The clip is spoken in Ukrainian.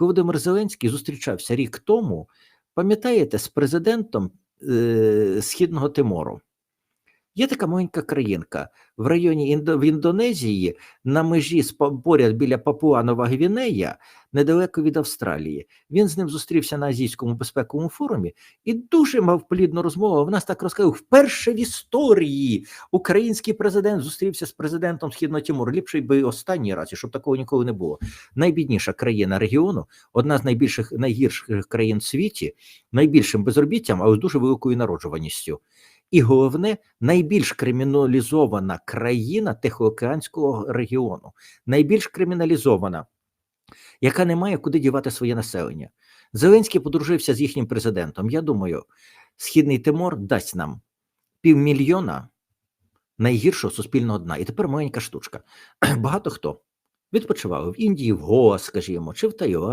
Володимир Зеленський зустрічався рік тому, пам'ятаєте, з президентом е, Східного Тимору. Є така маленька країнка в районі Індо, в Індонезії на межі поряд біля Папуа Нова Гвінея, недалеко від Австралії. Він з ним зустрівся на Азійському безпековому форумі і дуже мав плідну розмову. В нас так розказав, вперше в історії український президент зустрівся з президентом Східного Тимору. Ліпше би останній раз, і щоб такого ніколи не було. Найбідніша країна регіону, одна з найбільших найгірших країн в світі, найбільшим безробіттям, але з дуже великою народжуваністю. І головне, найбільш криміналізована країна Тихоокеанського регіону, найбільш криміналізована, яка не має куди дівати своє населення. Зеленський подружився з їхнім президентом. Я думаю, Східний Тимор дасть нам півмільйона найгіршого суспільного дна. І тепер маленька штучка. Багато хто відпочивав в Індії, в Гоа, скажімо, чи в Тайвані.